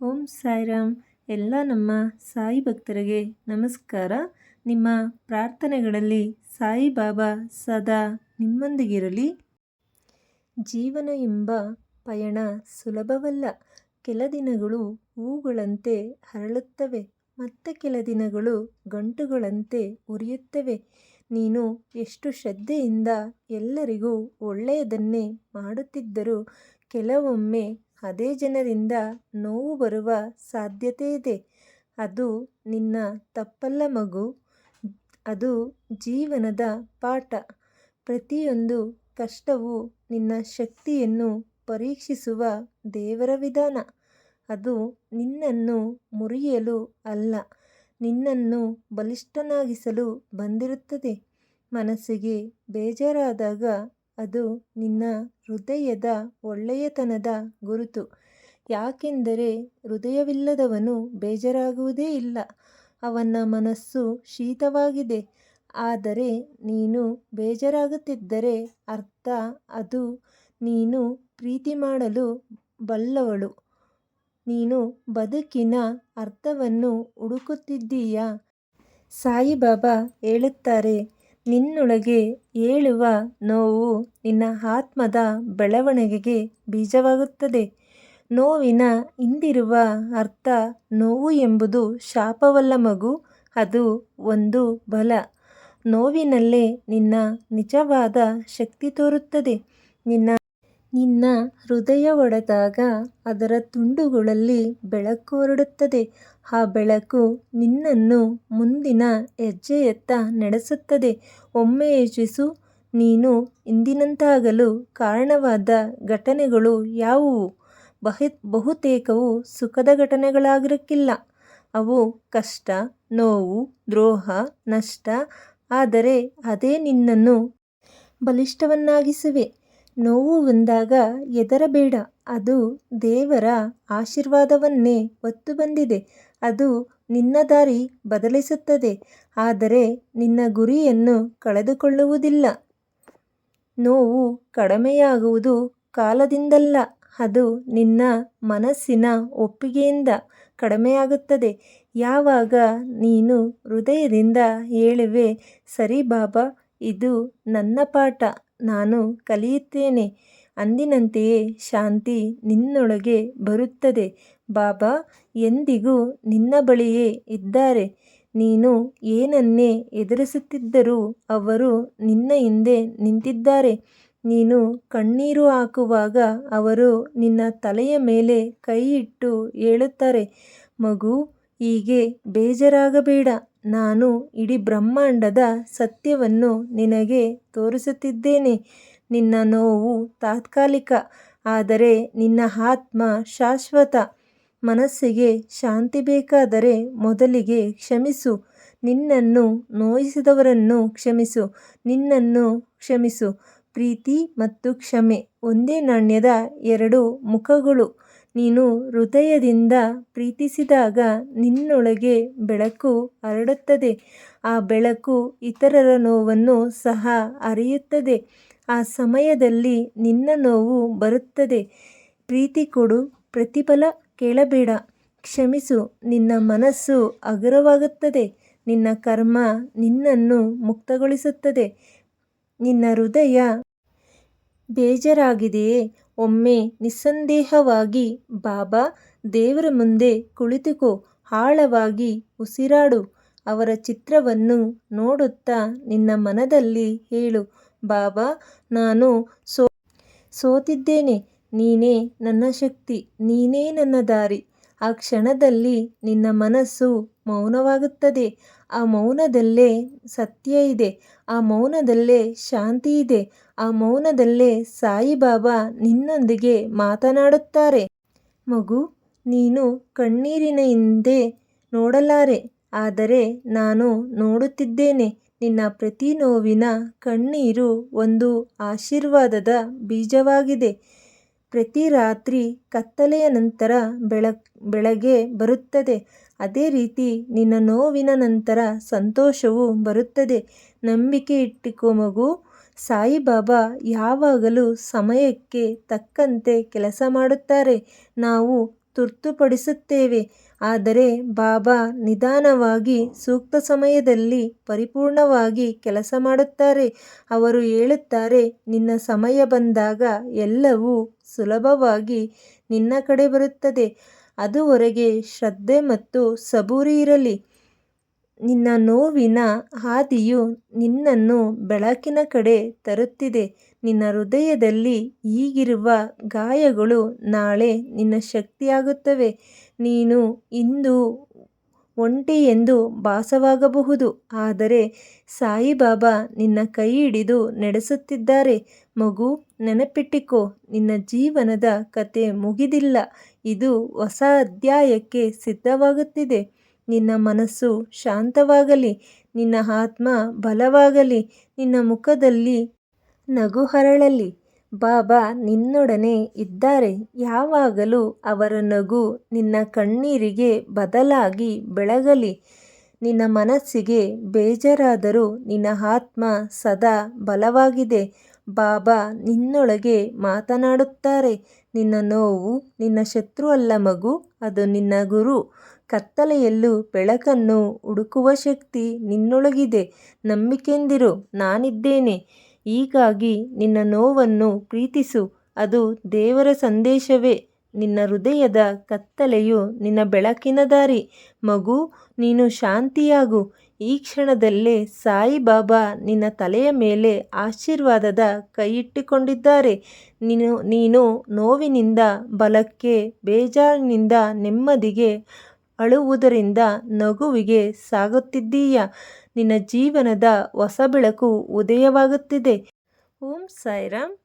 ಓಂ ಸಾಯಿರಾಮ್. ಎಲ್ಲ ನಮ್ಮ ಸಾಯಿ ಭಕ್ತರಿಗೆ ನಮಸ್ಕಾರ. ನಿಮ್ಮ ಪ್ರಾರ್ಥನೆಗಳಲ್ಲಿ ಸಾಯಿಬಾಬಾ ಸದಾ ನಿಮ್ಮೊಂದಿಗಿರಲಿ. ಜೀವನ ಎಂಬ ಪಯಣ ಸುಲಭವಲ್ಲ. ಕೆಲ ದಿನಗಳು ಹೂಗಳಂತೆ ಹರಳುತ್ತವೆ. ಮತ್ತೆ ಕೆಲ ದಿನಗಳು ಗಂಟುಗಳಂತೆ ಉರಿಯುತ್ತವೆ. ನೀನು ಎಷ್ಟು ಶ್ರದ್ಧೆಯಿಂದ ಎಲ್ಲರಿಗೂ ಒಳ್ಳೆಯದನ್ನೇ ಮಾಡುತ್ತಿದ್ದರೂ ಕೆಲವೊಮ್ಮೆ ಅದೇ ಜನರಿಂದ ನೋವು ಬರುವ ಸಾಧ್ಯತೆ ಇದೆ. ಅದು ನಿನ್ನ ತಪ್ಪಲ್ಲ ಮಗು. ಅದು ಜೀವನದ ಪಾಠ. ಪ್ರತಿಯೊಂದು ಕಷ್ಟವು ನಿನ್ನ ಶಕ್ತಿಯನ್ನು ಪರೀಕ್ಷಿಸುವ ದೇವರ ವಿಧಾನ. ಅದು ನಿನ್ನನ್ನು ಮುರಿಯಲು ಅಲ್ಲ, ನಿನ್ನನ್ನು ಬಲಿಷ್ಠನಾಗಿಸಲು ಬಂದಿರುತ್ತದೆ. ಮನಸ್ಸಿಗೆ ಬೇಜಾರಾದಾಗ ಅದು ನಿನ್ನ ಹೃದಯದ ಒಳ್ಳೆಯತನದ ಗುರುತು. ಯಾಕೆಂದರೆ ಹೃದಯವಿಲ್ಲದವನು ಬೇಜಾರಾಗುವುದೇ ಇಲ್ಲ. ಅವನ ಮನಸ್ಸು ಶೀತವಾಗಿದೆ. ಆದರೆ ನೀನು ಬೇಜಾರಾಗುತ್ತಿದ್ದರೆ ಅರ್ಥ ಅದು ನೀನು ಪ್ರೀತಿ ಮಾಡಲು ಬಲ್ಲವಳು. ನೀನು ಬದುಕಿನ ಅರ್ಥವನ್ನು ಹುಡುಕುತ್ತಿದ್ದೀಯಾ? ಸಾಯಿಬಾಬಾ ಹೇಳುತ್ತಾರೆ ನಿನ್ನೊಳಗೆ ಏಳುವ ನೋವು ನಿನ್ನ ಆತ್ಮದ ಬೆಳವಣಿಗೆಗೆ ಬೀಜವಾಗುತ್ತದೆ. ನೋವಿನ ಹಿಂದಿರುವ ಅರ್ಥ ನೋವು ಎಂಬುದು ಶಾಪವಲ್ಲ ಮಗು, ಅದು ಒಂದು ಬಲ. ನೋವಿನಲ್ಲೇ ನಿನ್ನ ನಿಜವಾದ ಶಕ್ತಿ ತೋರುತ್ತದೆ. ನಿನ್ನ ನಿನ್ನ ಹೃದಯ ಒಡೆದಾಗ ಅದರ ತುಂಡುಗಳಲ್ಲಿ ಬೆಳಕು ಹೊರಡುತ್ತದೆ. ಆ ಬೆಳಕು ನಿನ್ನನ್ನು ಮುಂದಿನ ಹೆಜ್ಜೆಯತ್ತ ನಡೆಸುತ್ತದೆ. ಒಮ್ಮೆ ಯೋಚಿಸು ನೀನು ಇಂದಿನಂತಾಗಲು ಕಾರಣವಾದ ಘಟನೆಗಳು ಯಾವುವು? ಬಹಿ, ಬಹುತೇಕವು ಸುಖದ ಘಟನೆಗಳಾಗಿರಕ್ಕಿಲ್ಲ ಅವು ಕಷ್ಟ, ನೋವು, ದ್ರೋಹ, ನಷ್ಟ, ಆದರೆ ಅದೇ ನಿನ್ನನ್ನು ಬಲಿಷ್ಠವನ್ನಾಗಿಸಿವೆ. ನೋವು ಬಂದಾಗ ಎದರಬೇಡ ಅದು ದೇವರ ಆಶೀರ್ವಾದವನ್ನೇ ಹೊತ್ತು ಬಂದಿದೆ. ಅದು ನಿನ್ನ ದಾರಿ ಬದಲಿಸುತ್ತದೆ. ಆದರೆ ನಿನ್ನ ಗುರಿಯನ್ನು ಕಳೆದುಕೊಳ್ಳುವುದಿಲ್ಲ. ನೋವು ಕಡಿಮೆಯಾಗುವುದು ಕಾಲದಿಂದಲ್ಲ. ಅದು ನಿನ್ನ ಮನಸ್ಸಿನ ಒಪ್ಪಿಗೆಯಿಂದ ಕಡಿಮೆಯಾಗುತ್ತದೆ. ಯಾವಾಗ ನೀನು ಹೃದಯದಿಂದ ಹೇಳುವೆ, ಸರಿ ಬಾಬಾ, ಇದು ನನ್ನ ಪಾಠ. ನಾನು ಕಲಿಯುತ್ತೇನೆ. ಅಂದಿನಂತೆಯೇ ಶಾಂತಿ ನಿನ್ನೊಳಗೆ ಬರುತ್ತದೆ. ಬಾಬಾ, ಎಂದಿಗೂ ನಿನ್ನ ಬಳಿಯೇ ಇದ್ದಾರೆ. ನೀನು ಏನನ್ನೇ ಎದುರಿಸುತ್ತಿದ್ದರೂ ಅವರು ನಿನ್ನ ಹಿಂದೆ ನಿಂತಿದ್ದಾರೆ. ನೀನು ಕಣ್ಣೀರು ಹಾಕುವಾಗ ಅವರು ನಿನ್ನ ತಲೆಯ ಮೇಲೆ ಕೈಯಿಟ್ಟು ಹೇಳುತ್ತಾರೆ, ಮಗು, ಹೀಗೆ ಬೇಜಾರಾಗಬೇಡ. ನಾನು ಇಡೀ ಬ್ರಹ್ಮಾಂಡದ ಸತ್ಯವನ್ನು ನಿನಗೆ ತೋರಿಸುತ್ತಿದ್ದೇನೆ. ನಿನ್ನ ನೋವು ತಾತ್ಕಾಲಿಕ, ಆದರೆ ನಿನ್ನ ಆತ್ಮ ಶಾಶ್ವತ. ಮನಸ್ಸಿಗೆ ಶಾಂತಿ ಬೇಕಾದರೆ ಮೊದಲಿಗೆ ಕ್ಷಮಿಸು. ನಿನ್ನನ್ನು ನೋಯಿಸಿದವರನ್ನು ಕ್ಷಮಿಸು. ನಿನ್ನನ್ನು ಕ್ಷಮಿಸು. ಪ್ರೀತಿ ಮತ್ತು ಕ್ಷಮೆ, ಒಂದೇ ನಾಣ್ಯದ ಎರಡು ಮುಖಗಳು. ನೀನು ಹೃದಯದಿಂದ ಪ್ರೀತಿಸಿದಾಗ ನಿನ್ನೊಳಗೆ ಬೆಳಕು ಹರಡುತ್ತದೆ. ಆ ಬೆಳಕು ಇತರರ ನೋವನ್ನು ಸಹ ಅರಿಯುತ್ತದೆ. ಆ ಸಮಯದಲ್ಲಿ ನಿನ್ನ ನೋವು ಬರುತ್ತದೆ. ಪ್ರೀತಿ ಕೊಡು, ಪ್ರತಿಫಲ ಕೇಳಬೇಡ. ಕ್ಷಮಿಸು, ನಿನ್ನ ಮನಸ್ಸು ಹಗುರವಾಗುತ್ತದೆ. ನಿನ್ನ ಕರ್ಮ ನಿನ್ನನ್ನು ಮುಕ್ತಗೊಳಿಸುತ್ತದೆ. ನಿನ್ನ ಹೃದಯ ಬೇಜಾರಾಗಿದೆಯೇ? ಒಮ್ಮೆ ನಿಸ್ಸಂದೇಹವಾಗಿ, ಬಾಬಾ, ದೇವರ ಮುಂದೆ ಕುಳಿತುಕೋ, ಆಳವಾಗಿ ಉಸಿರಾಡು, ಅವರ ಚಿತ್ರವನ್ನು ನೋಡುತ್ತಾ ನಿನ್ನ ಮನದಲ್ಲಿ ಹೇಳು, ಬಾಬಾ, ನಾನು ಸೋತಿದ್ದೇನೆ, ನೀನೇ ನನ್ನ ಶಕ್ತಿ, ನೀನೇ ನನ್ನ ದಾರಿ. ಆ ಕ್ಷಣದಲ್ಲಿ ನಿನ್ನ ಮನಸ್ಸು ಮೌನವಾಗುತ್ತದೆ. ಆ ಮೌನದಲ್ಲೇ ಸತ್ಯ ಇದೆ. ಆ ಮೌನದಲ್ಲೇ ಶಾಂತಿ ಇದೆ. ಆ ಮೌನದಲ್ಲೇ ಸಾಯಿಬಾಬಾ ನಿನ್ನೊಂದಿಗೆ ಮಾತನಾಡುತ್ತಾರೆ. ಮಗು, ನೀನು ಕಣ್ಣೀರಿನ ಹಿಂದೆ ನೋಡಲಾರೆ. ಆದರೆ ನಾನು ನೋಡುತ್ತಿದ್ದೇನೆ. ನಿನ್ನ ಪ್ರತಿ ನೋವಿನ ಕಣ್ಣೀರು ಒಂದು ಆಶೀರ್ವಾದದ ಬೀಜವಾಗಿದೆ. ಪ್ರತಿ ರಾತ್ರಿ ಕತ್ತಲೆಯ ನಂತರ ಬೆಳ ಬೆಳಗ್ಗೆ ಬರುತ್ತದೆ. ಅದೇ ರೀತಿ ನಿನ್ನ ನೋವಿನ ನಂತರ ಸಂತೋಷವು ಬರುತ್ತದೆ. ನಂಬಿಕೆ ಇಟ್ಟಿಕೋ ಮಗು. ಸಾಯಿಬಾಬಾ ಯಾವಾಗಲೂ ಸಮಯಕ್ಕೆ ತಕ್ಕಂತೆ ಕೆಲಸ ಮಾಡುತ್ತಾರೆ. ನಾವು ತುರ್ತುಪಡಿಸುತ್ತೇವೆ. ಆದರೆ ಬಾಬಾ ನಿಧಾನವಾಗಿ ಸೂಕ್ತ ಸಮಯದಲ್ಲಿ ಪರಿಪೂರ್ಣವಾಗಿ ಕೆಲಸ ಮಾಡುತ್ತಾರೆ. ಅವರು ಹೇಳುತ್ತಾರೆ, ನಿನ್ನ ಸಮಯ ಬಂದಾಗ ಎಲ್ಲವೂ ಸುಲಭವಾಗಿ ನಿನ್ನ ಕಡೆ ಬರುತ್ತದೆ. ಅದುವರೆಗೆ ಶ್ರದ್ಧೆ ಮತ್ತು ಸಬೂರಿ ಇರಲಿ. ನಿನ್ನ ನೋವಿನ ಹಾದಿಯು ನಿನ್ನನ್ನು ಬೆಳಕಿನ ಕಡೆ ತರುತ್ತಿದೆ. ನಿನ್ನ ಹೃದಯದಲ್ಲಿ ಈಗಿರುವ ಗಾಯಗಳು ನಾಳೆ ನಿನ್ನ ಶಕ್ತಿಯಾಗುತ್ತವೆ. ನೀನು ಇಂದು ಒಂಟಿ ಎಂದು ಭಾಸವಾಗಬಹುದು. ಆದರೆ ಸಾಯಿಬಾಬಾ ನಿನ್ನ ಕೈ ಹಿಡಿದು ನಡೆಸುತ್ತಿದ್ದಾರೆ. ಮಗು, ನೆನಪಿಟ್ಟಿಕೋ, ನಿನ್ನ ಜೀವನದ ಕತೆ ಮುಗಿದಿಲ್ಲ. ಇದು ಹೊಸ ಅಧ್ಯಾಯಕ್ಕೆ ಸಿದ್ಧವಾಗುತ್ತಿದೆ. ನಿನ್ನ ಮನಸ್ಸು ಶಾಂತವಾಗಲಿ, ನಿನ್ನ ಆತ್ಮ ಬಲವಾಗಲಿ, ನಿನ್ನ ಮುಖದಲ್ಲಿ ನಗು ಅರಳಲಿ ಬಾಬಾ ನಿನ್ನೊಡನೆ ಇದ್ದಾರೆ. ಯಾವಾಗಲೂ ಅವರ ನಗು ನಿನ್ನ ಕಣ್ಣೀರಿಗೆ ಬದಲಾಗಿ ಬೆಳಗಲಿ. ನಿನ್ನ ಮನಸ್ಸಿಗೆ ಬೇಜಾರಾದರೂ ನಿನ್ನ ಆತ್ಮ ಸದಾ ಬಲವಾಗಿದೆ. ಬಾಬಾ ನಿನ್ನೊಳಗೆ ಮಾತನಾಡುತ್ತಾರೆ. ನಿನ್ನ ನೋವು ನಿನ್ನ ಶತ್ರು ಅಲ್ಲ ಮಗು, ಅದು ನಿನ್ನ ಗುರು. ಕತ್ತಲೆಯಲ್ಲೂ ಬೆಳಕನ್ನು ಹುಡುಕುವ ಶಕ್ತಿ ನಿನ್ನೊಳಗಿದೆ. ನಂಬಿಕೆಂದಿರು ನಾನಿದ್ದೇನೆ. ಹೀಗಾಗಿ ನಿನ್ನ ನೋವನ್ನು ಪ್ರೀತಿಸು. ಅದು ದೇವರ ಸಂದೇಶವೇ. ನಿನ್ನ ಹೃದಯದ ಕತ್ತಲೆಯು ನಿನ್ನ ಬೆಳಕಿನ ದಾರಿ. ಮಗು, ನೀನು ಶಾಂತಿಯಾಗು. ಈ ಕ್ಷಣದಲ್ಲೇ ಸಾಯಿಬಾಬಾ ನಿನ್ನ ತಲೆಯ ಮೇಲೆ ಆಶೀರ್ವಾದದ ಕೈಯಿಟ್ಟುಕೊಂಡಿದ್ದಾರೆ. ನೀನು ನೀನು ನೋವಿನಿಂದ, ಬಲಕ್ಕೆ, ಬೇಜಾರಿನಿಂದ, ನೆಮ್ಮದಿಗೆ ಅಳುವುದರಿಂದ ನಗುವಿಗೆ ಸಾಗುತ್ತಿದ್ದೀಯ? ನಿನ್ನ ಜೀವನದ ಹೊಸ ಬೆಳಕು ಉದಯವಾಗುತ್ತಿದೆ. ಓಂ ಸಾಯಿರಾಮ್.